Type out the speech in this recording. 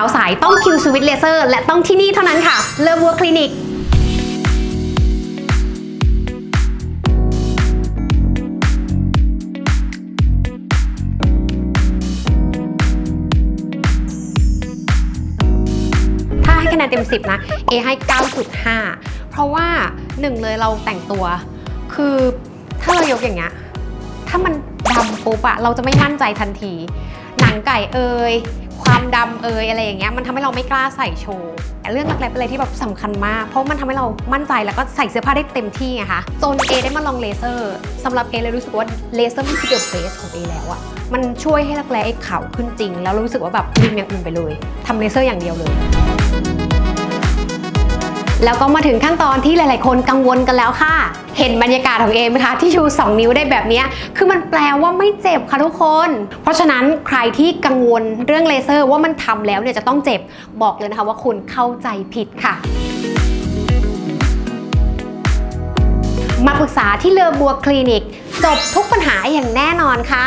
าวใสต้องคิวสวิตเลเซอร์และต้องที่นี่เท่านั้นค่ะเลอวัวคลินิกถ้าให้คะแนนเต็ม 10 นะ A ให้ 9.5 เพราะว่าหนึ่งเลยเราแต่งตัว คือถ้าเรายกอย่างเงี้ย ถ้ามัน ปุ๊บอะเราจะไม่มั่นใจทันที หนังไก่เอ่ยความดำเอ่ยอะไรอย่างเงี้ยมันทำให้เราไม่กล้าใส่โชว์เรื่องรักแร้เป็นอะไรที่แบบสำคัญมาก เพราะมันทำให้เรามั่นใจแล้วก็ใส่เสื้อผ้าได้เต็มที่ไงคะโซน A ได้มาลองเลเซอร์สำหรับ A เลยรู้สึกว่าเลเซอร์มันคือเดอะเบสของ A แล้วอะมันช่วยให้รักแร้ไอ้ขาวขึ้นจริง แล้วรู้สึกว่าแบบลืมอย่างอื่นไปเลยทำเลเซอร์อย่างเดียวเลย แล้วก็มาถึงขั้นตอนที่หลาย ๆ คนกังวลกันแล้วค่ะ เห็นบรรยากาศของเอไหมคะที่ชู 2 นิ้วได้แบบนี้คือมันแปลว่าไม่เจ็บค่ะทุกคน เพราะฉะนั้นใครที่กังวลเรื่องเลเซอร์ว่ามันทำแล้วเนี่ยจะต้องเจ็บบอกเลยนะคะว่าคุณเข้าใจผิดค่ะมาปรึกษาที่เลอบัวคลินิก จบทุกปัญหาอย่างแน่นอนค่ะ